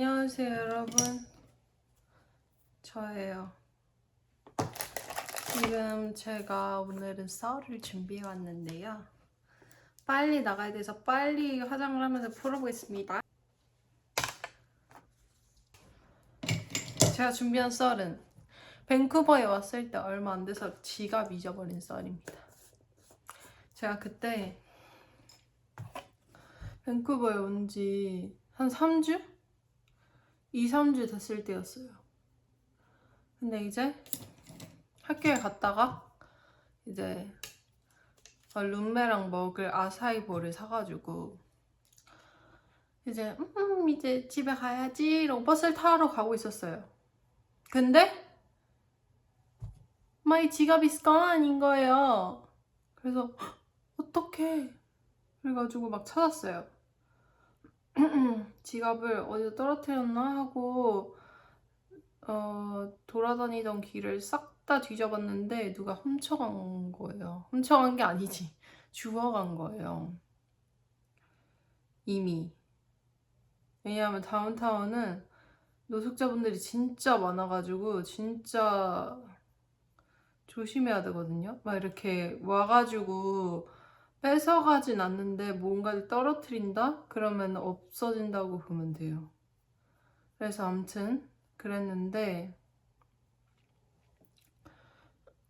안녕하세요, 여러분. 저예요. 지금 제가 오늘은 썰을 준비해 왔는데요. 빨리 나가야 돼서 빨리 화장을 하면서 풀어보겠습니다. 제가 준비한 썰은 밴쿠버에 왔을 때 얼마 안 돼서 지갑 잊어버린 썰입니다. 제가 그때 밴쿠버에 온 지 한 3주? 2, 3주 됐을 때였어요. 근데 이제 학교에 갔다가 이제 어, 룸메랑 먹을 아사이볼을 사가지고 이제 음 이제 집에 가야지 이러고 버스를 타러 가고 있었어요. 근데 마이 지갑이 스kan인 거예요. 그래서 어떡해 그래가지고 막 찾았어요. 지갑을 어디서 떨어뜨렸나 하고 어, 돌아다니던 길을 싹 다 뒤져봤는데 누가 훔쳐간 거예요. 훔쳐간 게 아니지. 주워간 거예요. 이미. 왜냐하면 다운타운은 노숙자분들이 진짜 많아가지고 진짜 조심해야 되거든요. 막 이렇게 와가지고 뺏어가진 않는데 뭔가를 떨어뜨린다? 그러면 없어진다고 보면 돼요. 그래서 아무튼 그랬는데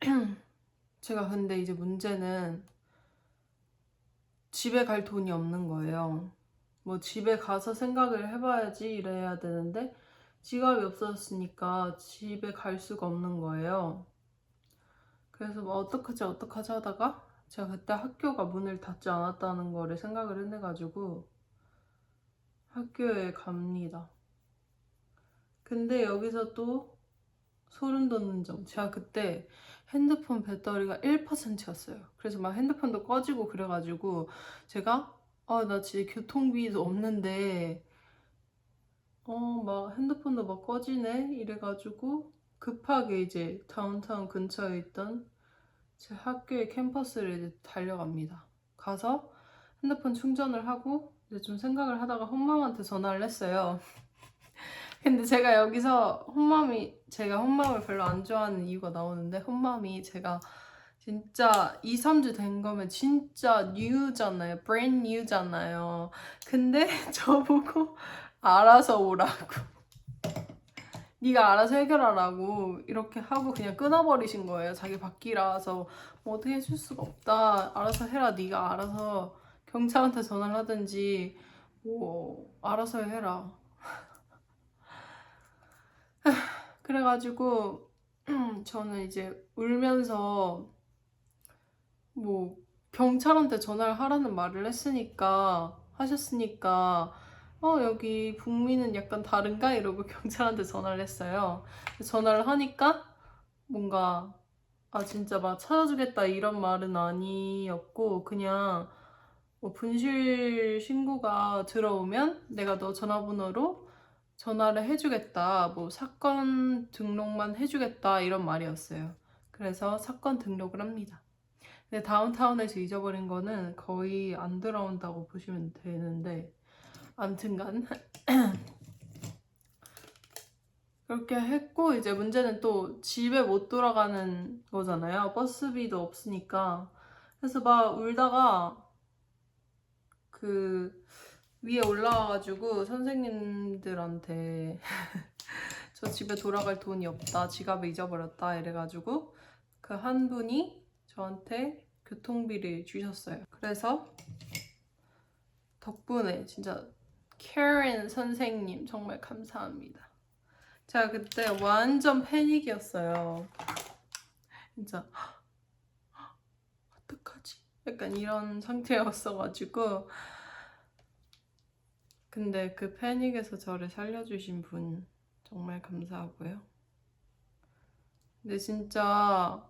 제가 근데 이제 문제는 집에 갈 돈이 없는 거예요. 뭐 집에 가서 생각을 해봐야지 이래야 되는데 지갑이 없어졌으니까 집에 갈 수가 없는 거예요. 그래서 뭐 어떡하지 어떡하지 하다가 제가 그때 학교가 문을 닫지 않았다는 거를 생각을 해내가지고 학교에 갑니다. 근데 여기서 또 소름 돋는 점. 제가 그때 핸드폰 배터리가 1%였어요. 그래서 막 핸드폰도 꺼지고 그래가지고 제가 아, 나 진짜 교통비도 없는데 어, 막 핸드폰도 막 꺼지네? 이래가지고 급하게 이제 다운타운 근처에 있던 제 학교의 캠퍼스를 이제 달려갑니다. 가서 핸드폰 충전을 하고 이제 좀 생각을 하다가 홈맘한테 전화를 했어요. 근데 제가 여기서 홈맘이 제가 홈맘을 별로 안 좋아하는 이유가 나오는데 홈맘이 제가 진짜 2, 3주 된 거면 진짜 뉴잖아요. brand new잖아요. 근데 저보고 알아서 오라고. 네가 알아서 해결하라고 이렇게 하고 그냥 끊어버리신 거예요. 자기 바뀌라서 뭐 어떻게 해줄 수가 없다. 알아서 해라. 네가 알아서 경찰한테 전화를 하든지 뭐 알아서 해라. 그래가지고 저는 이제 울면서 뭐 경찰한테 전화를 하라는 말을 했으니까 하셨으니까 어 여기 북미는 약간 다른가 이러고 경찰한테 전화를 했어요. 전화를 하니까 뭔가 아 진짜 막 찾아주겠다 이런 말은 아니었고 그냥 뭐 분실 신고가 들어오면 내가 너 전화번호로 전화를 해주겠다 뭐 사건 등록만 해주겠다 이런 말이었어요. 그래서 사건 등록을 합니다. 근데 다운타운에서 잊어버린 거는 거의 안 들어온다고 보시면 되는데 암튼간 그렇게 했고 이제 문제는 또 집에 못 돌아가는 거잖아요. 버스비도 없으니까. 그래서 막 울다가 그 위에 올라와가지고 선생님들한테 저 집에 돌아갈 돈이 없다. 지갑을 잊어버렸다. 이래가지고 그 한 분이 저한테 교통비를 주셨어요. 그래서 덕분에 진짜 캐런 선생님 정말 감사합니다. 제가 그때 완전 패닉이었어요. 진짜 어떡하지? 약간 이런 상태였어가지고 근데 그 패닉에서 저를 살려주신 분 정말 감사하고요. 근데 진짜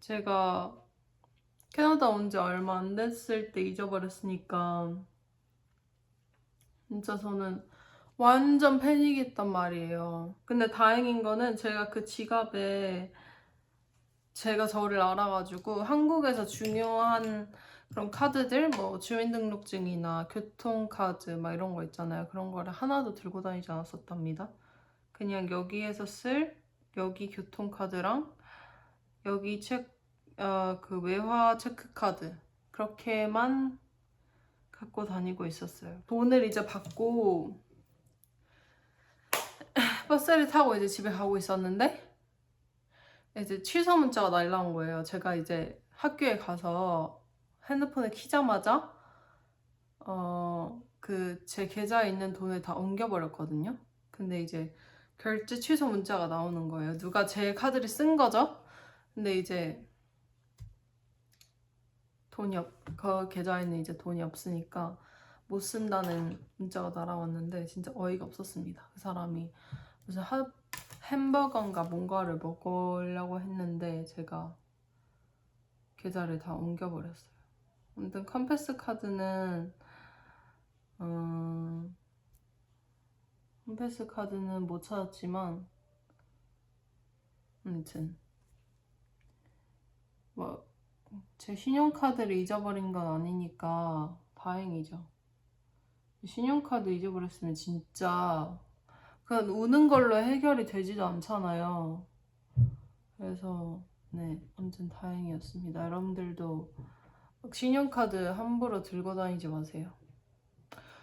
제가 캐나다 온 지 얼마 안 됐을 때 잊어버렸으니까 진짜 저는 완전 패닉했단 말이에요. 근데 다행인 거는 제가 그 지갑에 제가 저를 알아가지고 한국에서 중요한 그런 카드들 뭐 주민등록증이나 교통카드 막 이런 거 있잖아요. 그런 거를 하나도 들고 다니지 않았었답니다. 그냥 여기에서 쓸 여기 교통카드랑 여기 책, 어, 그 외화 체크카드 그렇게만 갖고 다니고 있었어요. 돈을 이제 받고 버스를 타고 이제 집에 가고 있었는데 이제 취소 문자가 날라온 거예요. 제가 이제 학교에 가서 핸드폰을 키자마자 어 그 제 계좌에 있는 돈을 다 옮겨버렸거든요. 근데 이제 결제 취소 문자가 나오는 거예요. 누가 제 카드를 쓴 거죠? 근데 이제 돈이 없, 그 계좌에는 이제 돈이 없으니까 못 쓴다는 문자가 날아왔는데 진짜 어이가 없었습니다. 그 사람이 무슨 하, 햄버거인가 뭔가를 먹으려고 했는데 제가 계좌를 다 옮겨버렸어요. 아무튼 컴패스 카드는 음, 컴패스 카드는 못 찾았지만 아무튼 뭐 제 신용카드를 잊어버린 건 아니니까 다행이죠. 신용카드 잊어버렸으면 진짜 그냥 우는 걸로 해결이 되지도 않잖아요. 그래서 네, 아무튼 다행이었습니다. 여러분들도 신용카드 함부로 들고 다니지 마세요.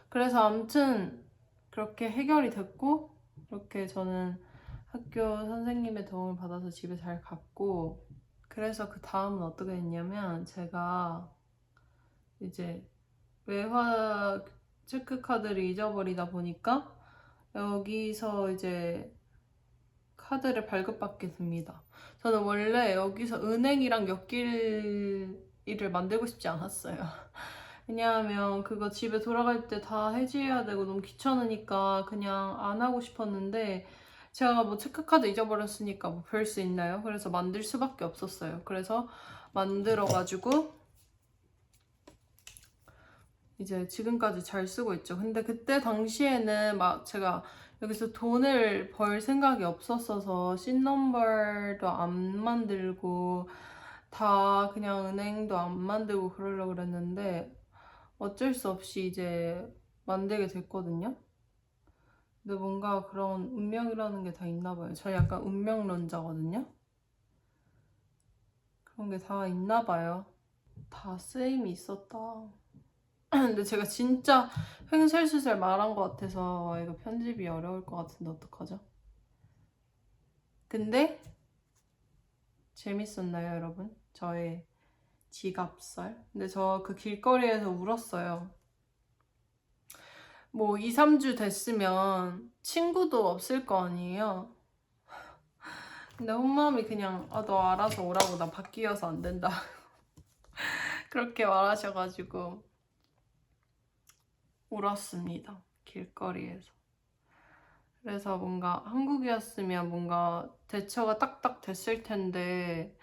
그래서 아무튼 그렇게 해결이 됐고 이렇게 저는 학교 선생님의 도움을 받아서 집에 잘 갔고 그래서 그 다음은 어떻게 했냐면 제가 이제 외화 체크카드를 잊어버리다 보니까 여기서 이제 카드를 발급받게 됩니다. 저는 원래 여기서 은행이랑 엮일 일을 만들고 싶지 않았어요. 왜냐하면 그거 집에 돌아갈 때 다 해지해야 되고 너무 귀찮으니까 그냥 안 하고 싶었는데 제가 뭐 체크카드 잊어버렸으니까 뭐 별 수 있나요? 그래서 만들 수밖에 없었어요. 그래서 만들어가지고 이제 지금까지 잘 쓰고 있죠. 근데 그때 당시에는 막 제가 여기서 돈을 벌 생각이 없었어서 씬넘버도 안 만들고 다 그냥 은행도 안 만들고 그러려고 그랬는데 어쩔 수 없이 이제 만들게 됐거든요. 근데 뭔가 그런 운명이라는 게 다 있나 봐요. 저 약간 운명론자거든요. 그런 게 다 있나 봐요. 다 쓰임이 있었다. 근데 제가 진짜 횡설수설 말한 것 같아서 이거 편집이 어려울 것 같은데 어떡하죠? 근데 재밌었나요, 여러분? 저의 지갑설? 근데 저 그 길거리에서 울었어요. 뭐 2, 3주 됐으면 친구도 없을 거 아니에요? 근데 혼맘이 그냥 아, 너 알아서 오라고 나 바뀌어서 안 된다. 그렇게 말하셔가지고 울었습니다. 길거리에서. 그래서 뭔가 한국이었으면 뭔가 대처가 딱딱 됐을 텐데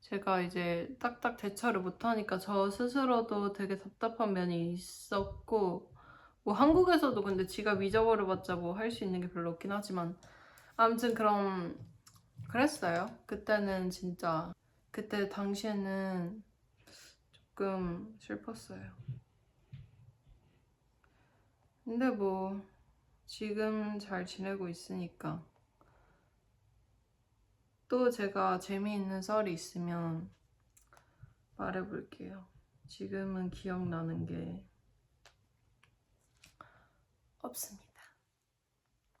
제가 이제 딱딱 대처를 못하니까 저 스스로도 되게 답답한 면이 있었고 뭐 한국에서도 근데 지갑 잊어버려봤자 뭐 할 수 있는 게 별로 없긴 하지만 아무튼 그럼 그랬어요. 그때는 진짜 그때 당시에는 조금 슬펐어요. 근데 뭐 지금 잘 지내고 있으니까 또 제가 재미있는 썰이 있으면 말해볼게요. 지금은 기억나는 게 없습니다.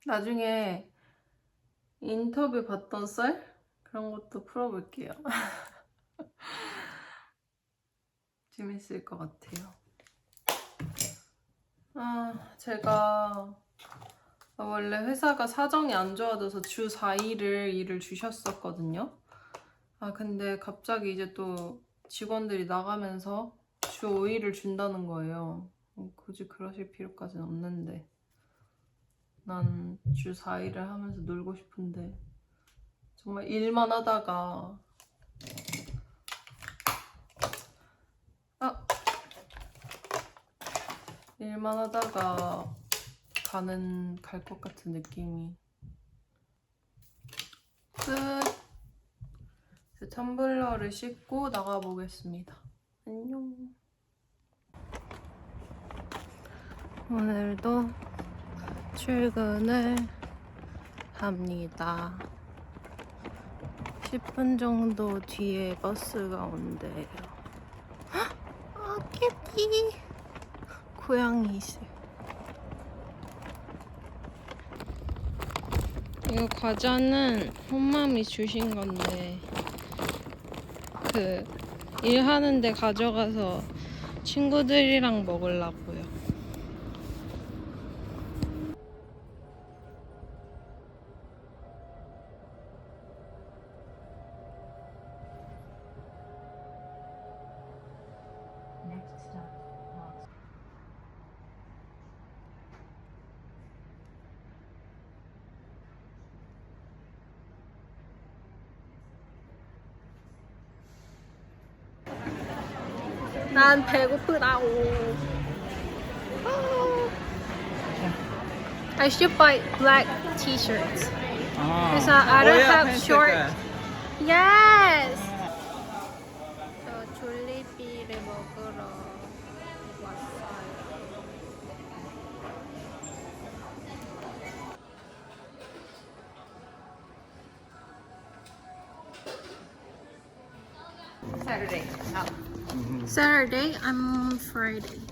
나중에 인터뷰 봤던 썰? 그런 것도 풀어볼게요. 재밌을 것 같아요. 아, 제가 원래 회사가 사정이 안 좋아져서 주 4일을 일을 주셨었거든요. 아, 근데 갑자기 이제 또 직원들이 나가면서 주 5일을 준다는 거예요. 어, 굳이 그러실 필요까지는 없는데. 난 주 4일을 하면서 놀고 싶은데 정말 일만 하다가 아! 일만 하다가 가는 갈 것 같은 느낌이. 끝! 텀블러를 씻고 나가보겠습니다. 안녕. 오늘도 출근을 합니다. 10분 정도 뒤에 버스가 온대요. 헉! 아, 캐티! 고양이 있어요. 이거 과자는 hom맘이 주신 건데 그 일하는데 가져가서 친구들이랑 먹으려고 난 배고프다고. I should buy black t-shirts. 아. 그래서 I don't 어, 야, have 팬츠 short. 색깔. Yes. 저 졸리비를 먹으러 왔어요. Saturday. Oh. 음. Saturday, I'm Friday.